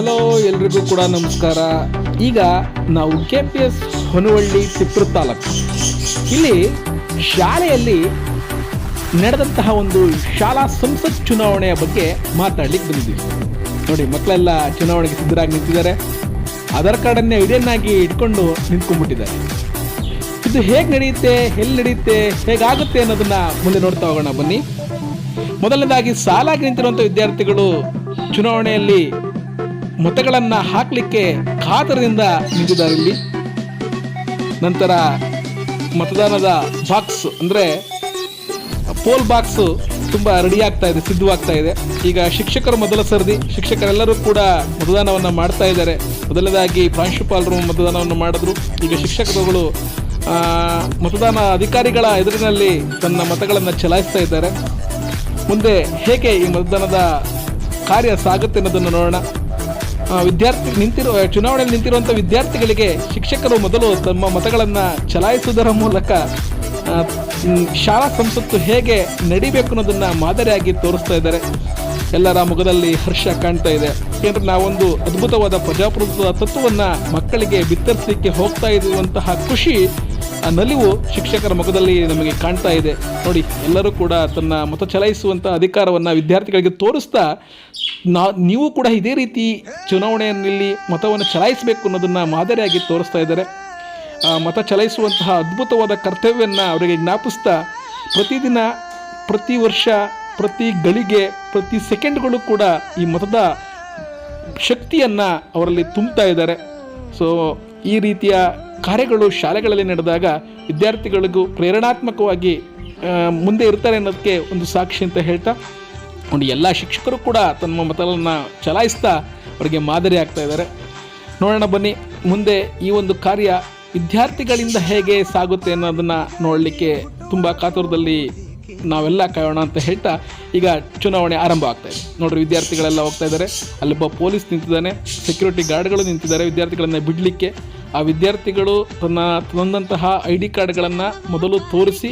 Hello ಎಲ್ರಿಗೂ ಕೂಡ ನಮಸ್ಕಾರ. ಈಗ ನಾವು K P S Honavalli Tiptur taluk. ಇಲ್ಲಿ ಶಾಲೆಯಲ್ಲಿ ನಡೆದಂತಹ ಒಂದು ಶಾಲಾ ಸಂಸತ್ ಚುನಾವಣೆಯ ಬಗ್ಗೆ ಮಾತಾಡ್ಲಿಕ್ಕೆ ಬಂದಿದ್ದೀವಿ. ನೋಡಿ, ಮಕ್ಕಳೆಲ್ಲ ಚುನಾವಣೆಗೆ ಸಿದ್ಧರಾಗಿ ನಿಂತಿದ್ದಾರೆ. ಆಧಾರ್ ಕಾರ್ಡನ್ನೇ ಇದೆಯನ್ನಾಗಿ ಇಟ್ಕೊಂಡು ನಿಂತ್ಕೊಂಡ್ಬಿಟ್ಟಿದ್ದಾರೆ. ಇದು ಹೇಗೆ ನಡೆಯುತ್ತೆ, ಎಲ್ಲಿ ನಡೆಯುತ್ತೆ, ಹೇಗಾಗುತ್ತೆ ಅನ್ನೋದನ್ನ ಮುಂದೆ ನೋಡ್ತಾ ಹೋಗೋಣ ಬನ್ನಿ. ಮೊದಲನೇದಾಗಿ ಸಾಲಾಗಿ ನಿಂತಿರುವಂಥ ವಿದ್ಯಾರ್ಥಿಗಳು ಚುನಾವಣೆಯಲ್ಲಿ ಮತಗಳನ್ನ ಹಾಕಲಿಕ್ಕೆ ಖಾತರದಿಂದ ನಿಂತಿದ್ದಾರೆ ಇಲ್ಲಿ. ನಂತರ ಮತದಾನದ ಬಾಕ್ಸ್ ಅಂದ್ರೆ ಪೋಲ್ ಬಾಕ್ಸ್ ತುಂಬ ರೆಡಿ ಆಗ್ತಾ ಇದೆ, ಸಿದ್ಧವಾಗ್ತಾ ಇದೆ. ಈಗ ಶಿಕ್ಷಕರು ಮೊದಲ ಸರದಿ, ಶಿಕ್ಷಕರೆಲ್ಲರೂ ಕೂಡ ಮತದಾನವನ್ನ ಮಾಡ್ತಾ ಇದ್ದಾರೆ. ಮೊದಲನೇದಾಗಿ ಪ್ರಾಂಶುಪಾಲರು ಮತದಾನವನ್ನು ಮಾಡಿದ್ರು. ಈಗ ಶಿಕ್ಷಕರುಗಳು ಮತದಾನ ಅಧಿಕಾರಿಗಳ ಎದುರಿನಲ್ಲಿ ತನ್ನ ಮತಗಳನ್ನು ಚಲಾಯಿಸ್ತಾ ಇದ್ದಾರೆ. ಮುಂದೆ ಹೇಗೆ ಈ ಮತದಾನದ ಕಾರ್ಯ ಸಾಗುತ್ತೆ ಅನ್ನೋದನ್ನು ನೋಡೋಣ. ವಿದ್ಯಾರ್ಥಿ ನಿಂತಿರುವ ಚುನಾವಣೆಯಲ್ಲಿ ನಿಂತಿರುವಂಥ ವಿದ್ಯಾರ್ಥಿಗಳಿಗೆ ಶಿಕ್ಷಕರು ಮೊದಲು ತಮ್ಮ ಮತಗಳನ್ನು ಚಲಾಯಿಸುವುದರ ಮೂಲಕ ಶಾಲಾ ಸಂಸತ್ತು ಹೇಗೆ ನಡಿಬೇಕು ಅನ್ನೋದನ್ನು ಮಾದರಿಯಾಗಿ ತೋರಿಸ್ತಾ ಇದ್ದಾರೆ. ಎಲ್ಲರ ಮುಖದಲ್ಲಿ ಹರ್ಷ ಕಾಣ್ತಾ ಇದೆ. ಏಕೆಂದರೆ ನಾವೊಂದು ಅದ್ಭುತವಾದ ಪ್ರಜಾಪ್ರಭುತ್ವದ ತತ್ವವನ್ನು ಮಕ್ಕಳಿಗೆ ಬಿತ್ತರಿಸಲಿಕ್ಕೆ ಹೋಗ್ತಾ ಇರುವಂತಹ ಖುಷಿ, ಆ ನಲಿವು ಶಿಕ್ಷಕರ ಮುಖದಲ್ಲಿ ನಮಗೆ ಕಾಣ್ತಾ ಇದೆ. ನೋಡಿ, ಎಲ್ಲರೂ ಕೂಡ ತನ್ನ ಮತ ಚಲಾಯಿಸುವಂಥ ಅಧಿಕಾರವನ್ನು ವಿದ್ಯಾರ್ಥಿಗಳಿಗೆ ತೋರಿಸ್ತಾ ನಾ ನೀವು ಕೂಡ ಇದೇ ರೀತಿ ಚುನಾವಣೆಯಲ್ಲಿ ಮತವನ್ನು ಚಲಾಯಿಸಬೇಕು ಅನ್ನೋದನ್ನು ಮಾದರಿಯಾಗಿ ತೋರಿಸ್ತಾ ಇದ್ದಾರೆ. ಮತ ಚಲಾಯಿಸುವಂತಹ ಅದ್ಭುತವಾದ ಕರ್ತವ್ಯವನ್ನು ಅವರಿಗೆ ಜ್ಞಾಪಿಸ್ತಾ ಪ್ರತಿದಿನ, ಪ್ರತಿ ವರ್ಷ, ಪ್ರತಿ ಗಳಿಗೆ, ಪ್ರತಿ ಸೆಕೆಂಡ್ಗಳು ಕೂಡ ಈ ಮತದ ಶಕ್ತಿಯನ್ನು ಅವರಲ್ಲಿ ತುಂಬ್ತಾ ಇದ್ದಾರೆ. ಸೊ ಈ ರೀತಿಯ ಕಾರ್ಯಗಳು ಶಾಲೆಗಳಲ್ಲಿ ನಡೆದಾಗ ವಿದ್ಯಾರ್ಥಿಗಳಿಗೂ ಪ್ರೇರಣಾತ್ಮಕವಾಗಿ ಮುಂದೆ ಇರ್ತಾರೆ ಅನ್ನೋದಕ್ಕೆ ಒಂದು ಸಾಕ್ಷಿ ಅಂತ ಹೇಳ್ತಾ ಒಂದು ಎಲ್ಲ ಶಿಕ್ಷಕರು ಕೂಡ ತಮ್ಮ ಮತಗಳನ್ನು ಚಲಾಯಿಸ್ತಾ ಅವರಿಗೆ ಮಾದರಿ ಆಗ್ತಾ ಇದ್ದಾರೆ. ನೋಡೋಣ ಬನ್ನಿ, ಮುಂದೆ ಈ ಒಂದು ಕಾರ್ಯ ವಿದ್ಯಾರ್ಥಿಗಳಿಂದ ಹೇಗೆ ಸಾಗುತ್ತೆ ಅನ್ನೋದನ್ನು ನೋಡಲಿಕ್ಕೆ ತುಂಬ ಕಾತುರದಲ್ಲಿ ನಾವೆಲ್ಲ ಕಾಯೋಣ ಅಂತ ಹೇಳ್ತಾ ಈಗ ಚುನಾವಣೆ ಆರಂಭ ಆಗ್ತಾ ಇದೆ. ನೋಡ್ರಿ, ವಿದ್ಯಾರ್ಥಿಗಳೆಲ್ಲ ಹೋಗ್ತಾ ಇದ್ದಾರೆ. ಅಲ್ಲೊಬ್ಬ ಪೊಲೀಸ್ ನಿಂತಿದ್ದಾನೆ ಸೆಕ್ಯೂರಿಟಿ ಗಾರ್ಡ್ಗಳು ನಿಂತಿದ್ದಾರೆ ವಿದ್ಯಾರ್ಥಿಗಳನ್ನು ಬಿಡಲಿಕ್ಕೆ. ಆ ವಿದ್ಯಾರ್ಥಿಗಳು ತನ್ನ ತಂದಂತಹ ಐ ಡಿ ಕಾರ್ಡ್ಗಳನ್ನು ಮೊದಲು ತೋರಿಸಿ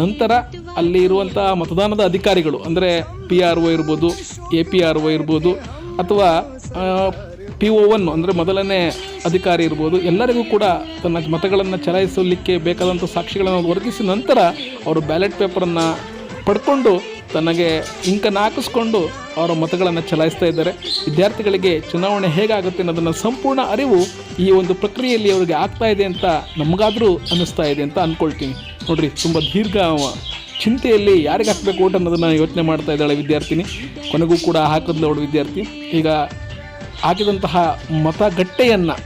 ನಂತರ ಅಲ್ಲಿ ಇರುವಂತಹ ಮತದಾನದ ಅಧಿಕಾರಿಗಳು, ಅಂದರೆ ಪಿ ಆರ್ ಒ ಇರ್ಬೋದು ಎ ಪಿ ಆರ್ ಒ ಇರ್ಬೋದು, ಅಥವಾ ಪಿ ಒ ಒನ್ ಅಂದರೆ ಮೊದಲನೇ ಅಧಿಕಾರಿ ಇರ್ಬೋದು, ಎಲ್ಲರಿಗೂ ಕೂಡ ತನ್ನ ಮತಗಳನ್ನು ಚಲಾಯಿಸಲಿಕ್ಕೆ ಬೇಕಾದಂಥ ಸಾಕ್ಷಿಗಳನ್ನು ಒದಗಿಸಿದ ನಂತರ ಅವರು ಬ್ಯಾಲೆಟ್ ಪೇಪರನ್ನು ಪಡ್ಕೊಂಡು ತನಗೆ ಇಂಕನ್ನು ಹಾಕಿಸ್ಕೊಂಡು ಅವರ ಮತಗಳನ್ನು ಚಲಾಯಿಸ್ತಾ ಇದ್ದಾರೆ. ವಿದ್ಯಾರ್ಥಿಗಳಿಗೆ ಚುನಾವಣೆ ಹೇಗಾಗುತ್ತೆ ಅನ್ನೋದನ್ನು ಸಂಪೂರ್ಣ ಅರಿವು ಈ ಒಂದು ಪ್ರಕ್ರಿಯೆಯಲ್ಲಿ ಅವರಿಗೆ ಆಗ್ತಾ ಇದೆ ಅಂತ ನಮಗಾದರೂ ಅನ್ನಿಸ್ತಾ ಇದೆ ಅಂತ ಅಂದ್ಕೊಳ್ತೀನಿ ನೋಡಿರಿ, ತುಂಬ ದೀರ್ಘ ಚಿಂತೆಯಲ್ಲಿ ಯಾರಿಗೆ ಹಾಕಬೇಕು ಓಟ್ ಅನ್ನೋದನ್ನು ಯೋಚನೆ ಮಾಡ್ತಾ ಇದ್ದಾಳೆ ವಿದ್ಯಾರ್ಥಿನಿ. ಕೊನೆಗೂ ಕೂಡ ಹಾಕಿದ್ಲು ಅವಳು ವಿದ್ಯಾರ್ಥಿ. ಈಗ ಹಾಕಿದಂತಹ ಮತಗಟ್ಟೆಯನ್ನು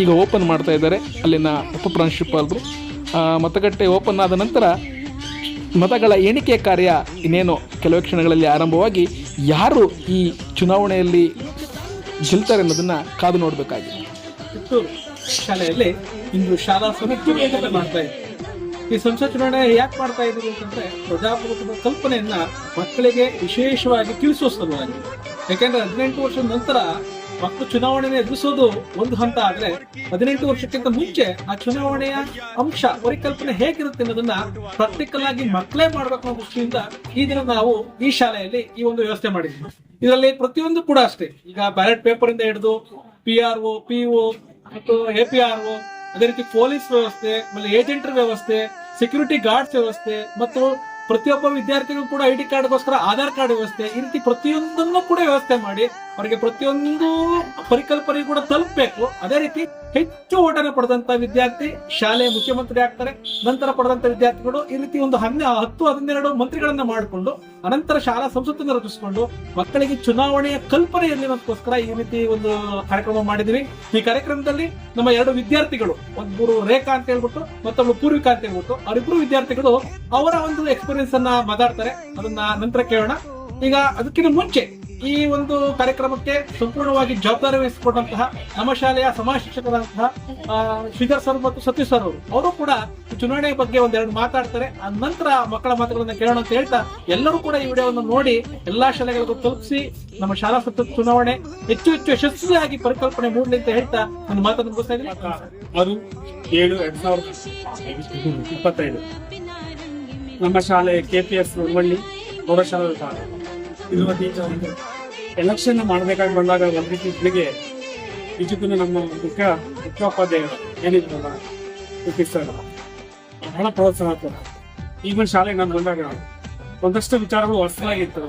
ಈಗ ಓಪನ್ ಮಾಡ್ತಾ ಇದ್ದಾರೆ. ಅಲ್ಲಿನ ಉಪ ಪ್ರಾಂಶುಪಾಲರು. ಮತಗಟ್ಟೆ ಓಪನ್ ಆದ ನಂತರ ಮತಗಳ ಎಣಿಕೆ ಕಾರ್ಯ ಇನ್ನೇನು? ಕೆಲವೇ ಕ್ಷಣಗಳಲ್ಲಿ ಆರಂಭವಾಗಿ ಯಾರು ಈ ಚುನಾವಣೆಯಲ್ಲಿ ಗೆಲ್ತಾರೆ ಅನ್ನೋದನ್ನ ಕಾದು ನೋಡಬೇಕಾಗಿದೆ. ಶಾಲೆಯಲ್ಲಿ ಇಂದು ಶಾಲಾ ಸಮಿತಿ ಮಾಡ್ತಾ ಇದ್ದೀವಿ ಈ ಸಂಸತ್ ಚುನಾವಣೆ ಯಾಕೆ ಮಾಡ್ತಾ ಇದ್ದೀವಿ ಅಂತಂದ್ರೆ ಪ್ರಜಾಪ್ರಭುತ್ವದ ಕಲ್ಪನೆಯನ್ನ ಮಕ್ಕಳಿಗೆ ವಿಶೇಷವಾಗಿ ತಿಳಿಸುವ ಸಲುವಾಗಿ. ಯಾಕೆಂದ್ರೆ ಹದಿನೆಂಟು ವರ್ಷದ ನಂತರ ಮಕ್ಕಳು ಚುನಾವಣೆಯನ್ನು ಎದುರಿಸೋದು ಒಂದು ಹಂತ ಆದ್ರೆ ಹದಿನೆಂಟು ವರ್ಷಕ್ಕಿಂತ ಮುಂಚೆ ಆ ಚುನಾವಣೆಯ ಅಂಶ, ಪರಿಕಲ್ಪನೆ ಹೇಗಿರುತ್ತೆ ಅನ್ನೋದನ್ನ ಪ್ರಾಕ್ಟಿಕಲ್ ಆಗಿ ಮಕ್ಕಳೇ ಮಾಡ್ಬೇಕು ಅನ್ನೋ ದೃಷ್ಟಿಯಿಂದ ಈ ದಿನ ನಾವು ಈ ಶಾಲೆಯಲ್ಲಿ ಈ ಒಂದು ವ್ಯವಸ್ಥೆ ಮಾಡಿದ್ವಿ. ಇದರಲ್ಲಿ ಪ್ರತಿಯೊಂದು ಕೂಡ ಅಷ್ಟೇ. ಈಗ ಬ್ಯಾಲೆಟ್ ಪೇಪರ್ ಇಂದ ಹಿಡಿದು P R O P O ಮತ್ತು ಎ ಪಿ ಆರ್ ಒ ಅದೇ ರೀತಿ ಪೊಲೀಸ್ ವ್ಯವಸ್ಥೆ, ಆಮೇಲೆ ಏಜೆಂಟರ್ ವ್ಯವಸ್ಥೆ ಸೆಕ್ಯೂರಿಟಿ ಗಾರ್ಡ್ಸ್ ವ್ಯವಸ್ಥೆ, ಮತ್ತು ಪ್ರತಿಯೊಬ್ಬ ವಿದ್ಯಾರ್ಥಿಗಳು ಕೂಡ ಐ ಡಿ ಕಾರ್ಡ್ಗೋಸ್ಕರ ಆಧಾರ್ ಕಾರ್ಡ್ ವ್ಯವಸ್ಥೆ, ಈ ರೀತಿ ಪ್ರತಿಯೊಂದನ್ನು ಕೂಡ ವ್ಯವಸ್ಥೆ ಮಾಡಿ, ಅವರಿಗೆ ಪ್ರತಿಯೊಂದು ಪರಿಕಲ್ಪನೆ ಕೂಡ ತಲುಪಬೇಕು. ಅದೇ ರೀತಿ ಹೆಚ್ಚು ಓಟನ ಪಡೆದಂತ ವಿದ್ಯಾರ್ಥಿ ಶಾಲೆಯ ಮುಖ್ಯಮಂತ್ರಿ ಆಗ್ತಾರೆ. ನಂತರ ಪಡೆದಂತ ವಿದ್ಯಾರ್ಥಿಗಳು ಈ ರೀತಿ ಒಂದು ಹನ್ನೆ, ಹತ್ತು, ಹನ್ನೆರಡು ಮಂತ್ರಿಗಳನ್ನ ಮಾಡಿಕೊಂಡು, ಅನಂತರ ಶಾಲಾ ಸಂಸತ್ತನ್ನು ರಚಿಸಿಕೊಂಡು, ಮಕ್ಕಳಿಗೆ ಚುನಾವಣೆಯ ಕಲ್ಪನೆ ಈ ರೀತಿ ಒಂದು ಕಾರ್ಯಕ್ರಮ ಮಾಡಿದ್ವಿ ಈ ಕಾರ್ಯಕ್ರಮದಲ್ಲಿ ನಮ್ಮ ಎರಡು ವಿದ್ಯಾರ್ಥಿಗಳು ಒಬ್ಬರು ರೇಖಾ ಅಂತ ಹೇಳ್ಬಿಟ್ಟು ಮತ್ತೊಬ್ಬರು ಪೂರ್ವಿಕಾ ಅಂತ ಹೇಳ್ಬಿಟ್ಟು ಅವರಿಬ್ಬರು ವಿದ್ಯಾರ್ಥಿಗಳು ಅವರ ಒಂದು ಎಕ್ಸ್ಪೀರಿಯನ್ಸ್ ಅನ್ನ ಮಾತಾಡ್ತಾರೆ. ಅದನ್ನ ನಂತರ ಕೇಳೋಣ. ಈಗ ಅದಕ್ಕಿಂತ ಮುಂಚೆ ಈ ಒಂದು ಕಾರ್ಯಕ್ರಮಕ್ಕೆ ಸಂಪೂರ್ಣವಾಗಿ ಜವಾಬ್ದಾರಿ ವಹಿಸಿಕೊಂಡಂತಹ ನಮ್ಮ ಶಾಲೆಯ ಸಮಾಜ ಶಿಕ್ಷಕರಾದಂತಹ ಶ್ರೀಧರ್ ಸರ್ ಮತ್ತು ಸತೀಶ್ ಸರ್ ಅವರು ಕೂಡ ಚುನಾವಣೆ ಬಗ್ಗೆ ಒಂದೆರಡು ಮಾತಾಡ್ತಾರೆ. ಆ ನಂತರ ಮಕ್ಕಳ ಮಾತುಗಳನ್ನ ಕೇಳೋಣ ಅಂತ ಹೇಳ್ತಾ ಎಲ್ಲರೂ ಕೂಡ ಈ ವಿಡಿಯೋವನ್ನು ನೋಡಿ, ಎಲ್ಲಾ ಶಾಲೆಗಳಿಗೂ ತಲುಪಿಸಿ, ನಮ್ಮ ಶಾಲಾ ಸತ್ತ ಚುನಾವಣೆ ಹೆಚ್ಚು ಹೆಚ್ಚು ಯಶಸ್ವಿಯಾಗಿ ಪರಿಕಲ್ಪನೆ ಮೂಡಲಿ ಅಂತ ಹೇಳ್ತಾ ನನ್ನ ಮಾತನ್ನು ಮುಗಿಸ್ತಾ ಇದ್ದೀನಿ. ಆರು ಏಳು, ಎರಡ್ ಸಾವಿರದ ಇಪ್ಪತ್ತೈದು. ನಮ್ಮ ಶಾಲೆ ಕೆ ಪಿ ಎಸ್ ಉಳ್ವಳ್ಳಿ ಪ್ರೌಢಶಾಲಾ ಶಾಲೆ ಎಲೆಕ್ಷನ್ ಮಾಡಬೇಕಾಗಿ ಬಂದಾಗ ಒಂದು ರೀತಿ ಬೆಳಿಗ್ಗೆ ನಿಜಕ್ಕೂ ನಮ್ಮ ಮುಖ್ಯ ಮುಖ್ಯೋಪಾಧ್ಯಾಯರು ಏನಿದ್ರಲ್ಲ ಸರ್ ಬಹಳ ಪ್ರೋತ್ಸಾಹ ಸರ್ ಈಗಿನ ಶಾಲೆಗೆ ನಾನು ಬಂದಾಗ ಒಂದಷ್ಟು ವಿಚಾರಗಳು ಹೊಸದಾಗಿತ್ತು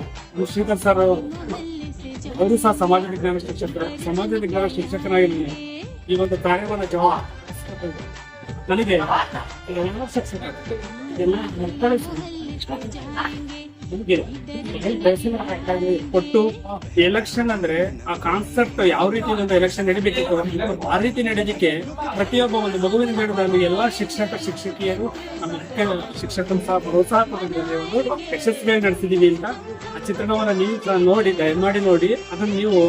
ಶ್ರೀಧರ್ ಸರ್ ಅವರು ಸಹ ಸಮಾಜ ವಿಜ್ಞಾನ ಶಿಕ್ಷಕರು. ಸಮಾಜ ವಿಜ್ಞಾನ ಶಿಕ್ಷಕರಾಗಿ ಈ ಒಂದು ಕಾರ್ಯವನ್ನು ಜವಾಬ್ ನನಗೆ ಎಲ್ಲ ಶಿಕ್ಷಕರು, ಎಲ್ಲ ಮಕ್ಕಳು ಕೊಟ್ಟು ಎಲೆಕ್ಷನ್ ಅಂದ್ರೆ ಆ ಕಾನ್ಸೆಪ್ಟ್ ಯಾವ ರೀತಿ ಒಂದು ಎಲೆಕ್ಷನ್ ನಡಿಬೇಕಿತ್ತು ಆ ರೀತಿ ನಡೆಯೋದಕ್ಕೆ ಪ್ರತಿಯೊಬ್ಬ ಒಂದು ಮಗುವಿನ ಬೇಡದಲ್ಲಿ ಎಲ್ಲಾ ಶಿಕ್ಷಕ ಶಿಕ್ಷಕಿಯರು ನಮ್ಮ ಶಿಕ್ಷಕರು ಸಹ ಪ್ರೋತ್ಸಾಹ ಕೊಟ್ಟಿದ್ದಾರೆ ಒಂದು ಯಶಸ್ವಿಯಾಗಿ ನಡೆಸಿದೀವಿ ಅಂತ ಆ ಚಿತ್ರಣವನ್ನ ನೀವು ನೋಡಿ ದಯಮಾಡಿ ನೋಡಿ. ಅದನ್ನ ನೀವು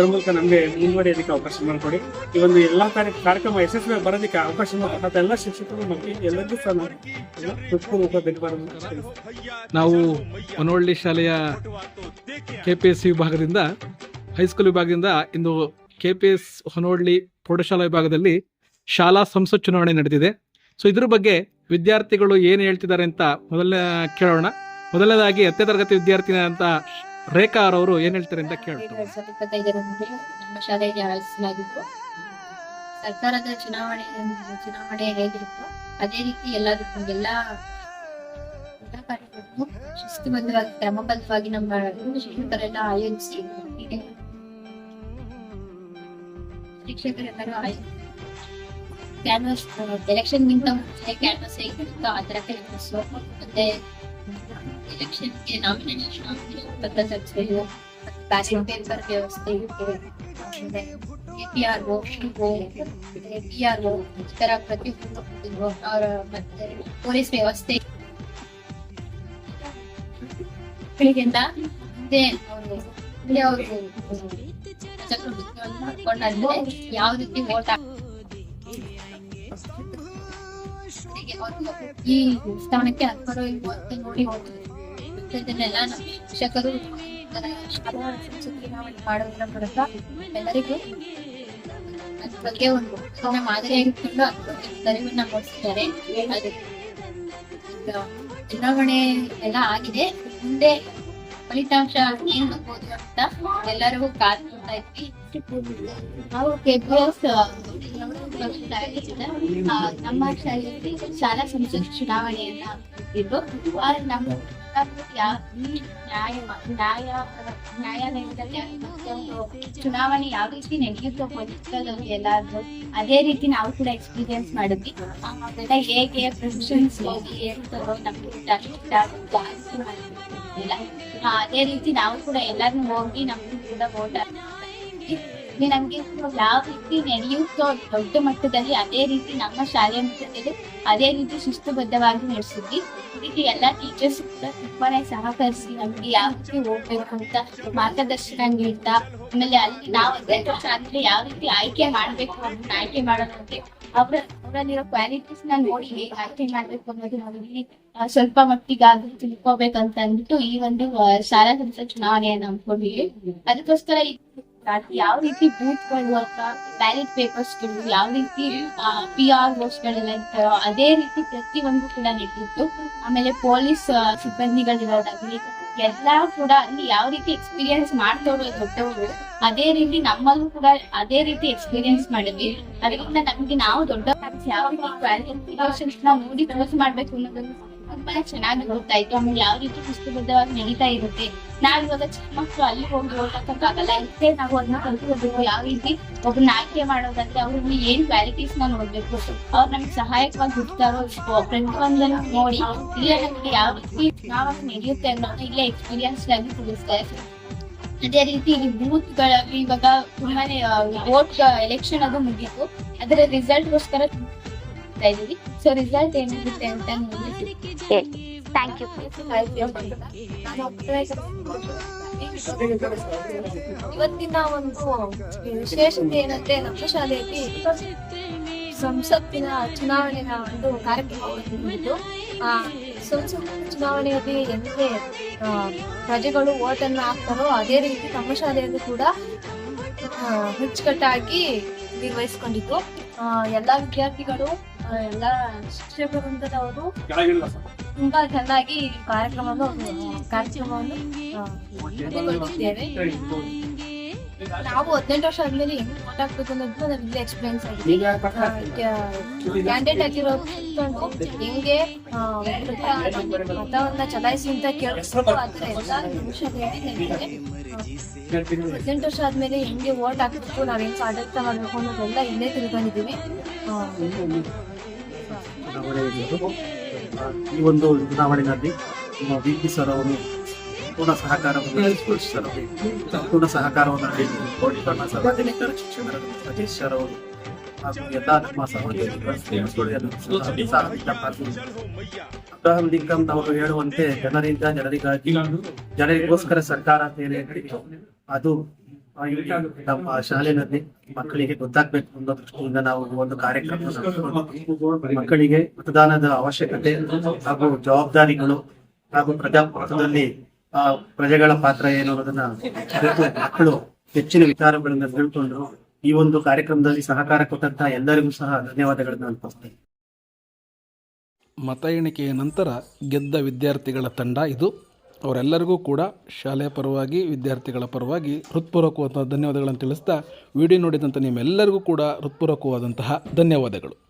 ಅದ್ರ ಮೂಲಕ ನಮಗೆ ಮುಂದುವರಿಯೋದಕ್ಕೆ ಅವಕಾಶ ಮಾಡಿಕೊಡಿ. ಈ ಒಂದು ಎಲ್ಲ ಕಾರ್ಯ ಕಾರ್ಯಕ್ರಮ ಯಶಸ್ವಿ ಬರೋದಕ್ಕೆ ಅವಕಾಶ ಮಾಡಿಕೊಟ್ಟ ಎಲ್ಲ ಶಿಕ್ಷಕರು ಮಕ್ಕಳು ಎಲ್ಲರಿಗೂ ಸಹ ತಿಳಿಸ್ತೇನೆ. ನಾವು ಹೊನೋಳ್ಳಿ ಶಾಲೆಯ ಕೆ ಪಿ ಎಸ್ ವಿಭಾಗದಿಂದ ಹೈಸ್ಕೂಲ್ ವಿಭಾಗದಿಂದ ಇಂದು ಕೆ ಪಿ ಎಸ್ ಹೊನವಳ್ಳಿ ಪ್ರೌಢಶಾಲಾ ವಿಭಾಗದಲ್ಲಿ ಶಾಲಾ ಸಂಸತ್ ಚುನಾವಣೆ ನಡೆದಿದೆ. ಸೊ ಇದ್ರ ಬಗ್ಗೆ ವಿದ್ಯಾರ್ಥಿಗಳು ಏನು ಹೇಳ್ತಿದ್ದಾರೆ ಅಂತ ಮೊದಲನೇ ಕೇಳೋಣ. ಮೊದಲನೇದಾಗಿ ಹತ್ತೇ ತರಗತಿ ವಿದ್ಯಾರ್ಥಿನಿ ಅಂತ ರೇಖಾ ಅವರು ಏನ್ ಹೇಳ್ತಾರೆ ಅಂತ ಕೇಳ್ತಾರೆ ನಮ್ಮ ಶಾಲೆಗೆ ಆಯೋಜಿಸಲಾಗಿತ್ತು ಸರ್ಕಾರದ ಚುನಾವಣೆ ಚುನಾವಣೆ ಹೇಗಿರುತ್ತೋ ಅದೇ ರೀತಿ ಎಲ್ಲದಕ್ಕೂ ಎಲ್ಲ ಎಲ್ಲ ಶಿಸ್ತುಬದ್ಧವಾಗಿ, ಕ್ರಮಬದ್ಧವಾಗಿ ನಮ್ಮ ಶಿಕ್ಷಕರೆಲ್ಲ ಆಯೋಜಿಸಿ ಶಿಕ್ಷಕರೆಲ್ಲರೂ ಆಯೋಜಿಸಿ ಕ್ಯಾನ್ವಸ್ ಎಲೆಕ್ಷನ್ ಗಿಂತ ಮುಂಚೆ ಕ್ಯಾನ್ವಸ್ ಹೇಗಿರುತ್ತೋ ಆ ತರ ಕ್ಯಾನ್ವಸ್ ಮತ್ತೆ ಎಲೆಕ್ಷನ್ಗೆ ನಾಮಿನೇಷನ್ ನಾಮಿನೇಷನ್ ಪತ್ರ ಸಲ್ಲಿಸೋದು ಬ್ಯಾಲೆಟ್ ಪೇಪರ್ ವ್ಯವಸ್ಥೆ ಇದೆ ಎಪಿಆರ್ ಎಪಿಆರ್ ಈ ತರ ಪ್ರತಿಯೊಂದು ಅವರ ಮತ್ತೆ ಪೊಲೀಸ್ ವ್ಯವಸ್ಥೆ ಮಕ್ಕಳಿಗೆಲ್ಲ ಮುಂದೆ ಅವರು ಮುಂದೆ ಅವರು ಚಕ್ರವರ್ತಿಗಳನ್ನು ಮಾಡ್ಕೊಂಡಾದ್ಮೇಲೆ ಯಾವ ರೀತಿ ವೋಟ್ ಈ ಸ್ಥಾನಕ್ಕೆ ಅರ್ಹರು ಇವತ್ತು ನೋಡಿ ಹೋಗ್ತಾರೆ ಇದನ್ನೆಲ್ಲ ನಮ್ಮ ಶಿಕ್ಷಕರು ಚುನಾವಣೆ ಮಾಡೋದ್ರ ಮೂಲಕ ಎಲ್ಲರಿಗೂ ಅದ್ರ ಬಗ್ಗೆ ಒಂದು ಸುಮ್ನೆ ಮಾದರಿಯಾಗಿಟ್ಕೊಂಡು ಅದ್ರ ಅರಿವನ್ನ ಮೂಡಿಸಿದ್ದಾರೆ ಅದು ಚುನಾವಣೆ ಎಲ್ಲ ಆಗಿದೆ. ಮುಂದೆ ಫಲಿತಾಂಶ ಏನ್ ಅಂತ ಎಲ್ಲರಿಗೂ ಕಾದು ಇದ್ವಿ. ನಾವು ಕೆಬಿಎಸ್ ನಮ್ಮ ಶಾಲೆಯಲ್ಲಿ ಶಾಲಾ ಸಂಸ್ಥೆ ಚುನಾವಣೆಯನ್ನ ಇದ್ದು ನಮ್ಮ ನ್ಯಾಯ ನ್ಯಾಯ, ನ್ಯಾಯಾಲಯದಲ್ಲಿ ಚುನಾವಣೆ ಯಾವ ರೀತಿ ನಡೆಯುತ್ತೋ ಪೊಲಿಟಿಕಲ್ ಅದೇ ರೀತಿ ನಾವು ಕೂಡ ಎಕ್ಸ್ಪೀರಿಯನ್ಸ್ ಮಾಡಿದ್ವಿ. ಅದೆಲ್ಲ ಹೇಗೆ ಪ್ರೊಫೆಷನ್ಸ್ ಹೋಗಿ ತಗೋ ನಮ್ಗೆ ಅದೇ ರೀತಿ ನಾವು ಕೂಡ ಎಲ್ಲಾರು ಹೋಗಿ ನಮ್ಗೂ ಕೂಡ ಓಟ ನಮ್ಗೆ ಯಾವ ರೀತಿ ನಡೆಯುತ್ತೋ ದೊಡ್ಡ ಮಟ್ಟದಲ್ಲಿ ಅದೇ ರೀತಿ ನಮ್ಮ ಶಾಲೆಯ ಮಟ್ಟದಲ್ಲಿ ಅದೇ ರೀತಿ ಶಿಸ್ತುಬದ್ಧವಾಗಿ ನಡೆಸಿದ್ವಿ ಇಲ್ಲಿ ಎಲ್ಲ ಟೀಚರ್ಸ್ ಕೂಡ ತುಂಬಾನೇ ಸಹಕರಿಸಿ ನಮ್ಗೆ ಯಾವ ರೀತಿ ಹೋಗ್ಬೇಕು ಅಂತ ಮಾರ್ಗದರ್ಶನ ನೀಡ್ತಾ, ಆಮೇಲೆ ಅಲ್ಲಿ ನಾವು ಅಂದ್ರೆ ಯಾವ ರೀತಿ ಆಯ್ಕೆ ಮಾಡ್ಬೇಕು ಅಂತ ಆಯ್ಕೆ ಮಾಡೋದಂತೆ ಅವ್ರ ಅವರಲ್ಲಿರೋ ಕ್ವಾಲಿಟೀಸ್ನ ನೋಡಿ ಹೇಗೆ ಆಯ್ಕೆ ಮಾಡ್ಬೇಕು ಅನ್ನೋದು ನಾವು ಇಲ್ಲಿ ಆ, ಸ್ವಲ್ಪ ಮಟ್ಟಿಗಾದ್ರೂ ತಿಳ್ಕೊಬೇಕಂತ ಅಂದ್ಬಿಟ್ಟು ಈ ಒಂದು ಶಾಲಾ ಸಂಸ್ಥೆ ಚುನಾವಣೆಯನ್ನ ಹಮ್ಮಿಕೊಂಡಿವಿ ಅದಕ್ಕೋಸ್ಕರ ಯಾವ ರೀತಿ ಬೂತ್ಗಳು ಅಂತ ಬ್ಯಾಲೆಟ್ ಯಾವ ರೀತಿ ಪಿ ಆರ್ ಗಳೆಲ್ಲ ಇರ್ತಾರೋ ಅದೇ ರೀತಿ ಪ್ರತಿಯೊಂದು ಕೂಡ ನಡೆದಿತ್ತು ಆಮೇಲೆ ಪೊಲೀಸ್ ಸಿಬ್ಬಂದಿಗಳಿರೋದಾಗ್ಲಿ, ಎಲ್ಲಾ ಕೂಡ ಅಲ್ಲಿ ಯಾವ ರೀತಿ ಎಕ್ಸ್ಪೀರಿಯನ್ಸ್ ಮಾಡ್ತವ್ರು ದೊಡ್ಡವರು, ಅದೇ ರೀತಿ ನಮ್ಮಲ್ಲೂ ಕೂಡ ಅದೇ ರೀತಿ ಎಕ್ಸ್ಪೀರಿಯನ್ಸ್ ಮಾಡಿದ್ವಿ. ಅದರಿಂದ ನಮ್ಗೆ ನಾವು ದೊಡ್ಡ ಯಾವ ರೀತಿ ಕ್ವಾಲಿಫಿಕೇಶನ್ಸ್ನ ನೋಡಿ ಕ್ಲೋಸ್ ಮಾಡ್ಬೇಕು ಅನ್ನೋದನ್ನು ತುಂಬಾನೇ ಚೆನ್ನಾಗಿ ಗೊತ್ತಾಯ್ತು ಆಮೇಲೆ ಯಾವ ರೀತಿ ಶಿಸ್ತುಬದ್ಧವಾಗಿ ನಡೀತಾ ಇರುತ್ತೆ. ನಾವ್ ಇವಾಗ ಚಿಕ್ಕ ಮಕ್ಕಳು ಅಲ್ಲಿ ಹೋಗಿ ಓದಕ್ಕಾಗಲ್ಲ ಇಷ್ಟೇ ನಾವು ಅದನ್ನ ಕಲ್ತ್ಕೋಬೇಕು ಯಾವ ರೀತಿ ಒಬ್ಬನ ಆಯ್ಕೆ ಮಾಡೋದಂದ್ರೆ ಅವ್ರಿಗೆ ಏನ್ ಕ್ವಾಲಿಟೀಸ್ನ ನೋಡ್ಬೇಕು. ಅವ್ರು ನಮ್ಗೆ ಸಹಾಯಕವಾಗಿ ಹುಡ್ತಾರೋ ಪ್ರತಿಯೊಂದನ್ನು ನೋಡಿ ಇಲ್ಲೇ ನಮ್ಗೆ ಯಾವ ರೀತಿ ನಾವ್ ನಡೆಯುತ್ತೆ ಅನ್ನೋದು ಇಲ್ಲೇ ಎಕ್ಸ್ಪೀರಿಯನ್ಸ್ ಆಗಿ ತಿಳಿಸ್ತಾರೆ ಅದೇ ರೀತಿ ಬೂತ್ಗಳಲ್ಲಿ ಇವಾಗ ತುಂಬಾನೇ ವೋಟ್ ಎಲೆಕ್ಷನ್ ಅದು ಮುಗೀತು. ಅದರ ರಿಸಲ್ಟ್ ಗೋಸ್ಕರ ಇದೀವಿ ಸೊ ರಿಸಲ್ಟ್ ಏನಿರುತ್ತೆ ಅಂತ ನೋಡಿ ಥ್ಯಾಂಕ್ ಯು ಇವತ್ತಿನ ಒಂದು ವಿಶೇಷತೆ ಏನಂದ್ರೆ ನಮ್ಮ ಶಾಲೆಯಲ್ಲಿ ಸಂಸತ್ತಿನ ಚುನಾವಣೆಯ ಒಂದು ಕಾರ್ಯಕ್ರಮವನ್ನು ಆ ಸಂಸತ್ ಚುನಾವಣೆಯಲ್ಲಿ ಎಂದೇ ಪ್ರಜೆಗಳು ವೋಟ್ ಅನ್ನು ಹಾಕ್ತಾರೋ ಅದೇ ರೀತಿ ನಮ್ಮ ಶಾಲೆಯಲ್ಲೂ ಕೂಡ ಹುಚ್ಚುಕಟ್ಟಾಗಿ ಅಚ್ಚುಕಟ್ಟಾಗಿ ನಿರ್ವಹಿಸ್ಕೊಂಡಿದ್ದು. ಎಲ್ಲಾ ವಿದ್ಯಾರ್ಥಿಗಳು ಎಲ್ಲಾ ಶಿಕ್ಷಕ ವೃಂದದವರು ತುಂಬಾ ಚೆನ್ನಾಗಿ ಕಾರ್ಯಕ್ರಮವನ್ನು ಕಾರ್ಯಕ್ರಮವನ್ನು ನಾವು ಹದಿನೆಂಟು ವರ್ಷ ಆದ್ಮೇಲೆ ಹೆಂಗ್ ಓಟ್ ಹಾಕ್ಬೇಕು ಅನ್ನೋದು ನಮ್ಗೆ ಇಲ್ಲೇ ಎಕ್ಸ್ಪೀರಿಯನ್ಸ್ ಆಗಿದೆ. ಕ್ಯಾಂಡಿಡೇಟ್ ಆಗಿರೋ ಹೆಂಗೆ ಮತವನ್ನ ಚಲಾಯಿಸಿ ಅಂತ ಕೇಳಿಸ್ಬೇಕು ಆದ್ರೆ ಎಲ್ಲ ನಮಗೆ ಹದಿನೆಂಟು ವರ್ಷ ಆದ್ಮೇಲೆ ಹೆಂಗೆ ವೋಟ್ ಹಾಕಬೇಕು ನಾವ್ ಹೆಂಗ್ ಆಡಳಿತ ಮಾಡ್ಬೇಕು ಅನ್ನೋದೆಲ್ಲ ಇಲ್ಲೇ ತಿಳ್ಕೊಂಡಿದೀವಿ ಆ, ಈ ಒಂದು ಚುನಾವಣೆಯಲ್ಲಿ ನಮ್ಮ ವಿ ಪಿ ಸರ್ ಅವರು ಪೂರ್ಣ ಸಹಕಾರವನ್ನು ಸಂಪೂರ್ಣ ಸಹಕಾರವನ್ನು ನೀಡಿ ಕೋಟಿಕರ್ಣ ಸಾರ್ವಜನಿಕರ ಶಿಕ್ಷಕರ ಸತೀಶ್ ಸರ್ ಅವರು ಹಾಗೂ ಎಲ್ಲ ನಮ್ಮ. ಅಬ್ರಹಾಂ ಲಿಂಕನ್ ಅವರು ಹೇಳುವಂತೆ ಜನರಿಂದ ಜನರಿಗಾಗಿ ಜನರಿಗೋಸ್ಕರ ಸರ್ಕಾರ ಅದು ನಮ್ಮ ಶಾಲೆಯಲ್ಲಿ ಮಕ್ಕಳಿಗೆ ಗೊತ್ತಾಗ್ಬೇಕು ಅನ್ನೋ ದೃಷ್ಟಿಯಿಂದ ನಾವು ಒಂದು ಕಾರ್ಯಕ್ರಮ ಮಕ್ಕಳಿಗೆ ಮತದಾನದ ಅವಶ್ಯಕತೆ ಹಾಗೂ ಜವಾಬ್ದಾರಿಗಳು ಹಾಗೂ ಪ್ರಜಾಪ್ರಭುತ್ವದಲ್ಲಿ ಪ್ರಜೆಗಳ ಪಾತ್ರ ಏನು ಅನ್ನೋದನ್ನ ಮಕ್ಕಳು ಹೆಚ್ಚಿನ ವಿಚಾರಗಳನ್ನ ತಿಳ್ಕೊಂಡು ಈ ಒಂದು ಕಾರ್ಯಕ್ರಮದಲ್ಲಿ ಸಹಕಾರ ಕೊಟ್ಟಂತಹ ಎಲ್ಲರಿಗೂ ಸಹ ಧನ್ಯವಾದಗಳನ್ನ ಅನ್ಪಿಸ್ತೇನೆ ಮತ ಎಣಿಕೆಯ ನಂತರ ಗೆದ್ದ ವಿದ್ಯಾರ್ಥಿಗಳ ತಂಡ ಇದು. ಅವರೆಲ್ಲರಿಗೂ ಕೂಡ ಶಾಲೆಯ ಪರವಾಗಿ, ವಿದ್ಯಾರ್ಥಿಗಳ ಪರವಾಗಿ ಹೃತ್ಪೂರ್ವಕವಾದ ಧನ್ಯವಾದಗಳನ್ನು ತಿಳಿಸ್ತಾ, ವಿಡಿಯೋ ನೋಡಿದಂಥ ನಿಮ್ಮೆಲ್ಲರಿಗೂ ಕೂಡ ಹೃತ್ಪೂರ್ವಕವಾದಂತಹ ಧನ್ಯವಾದಗಳು.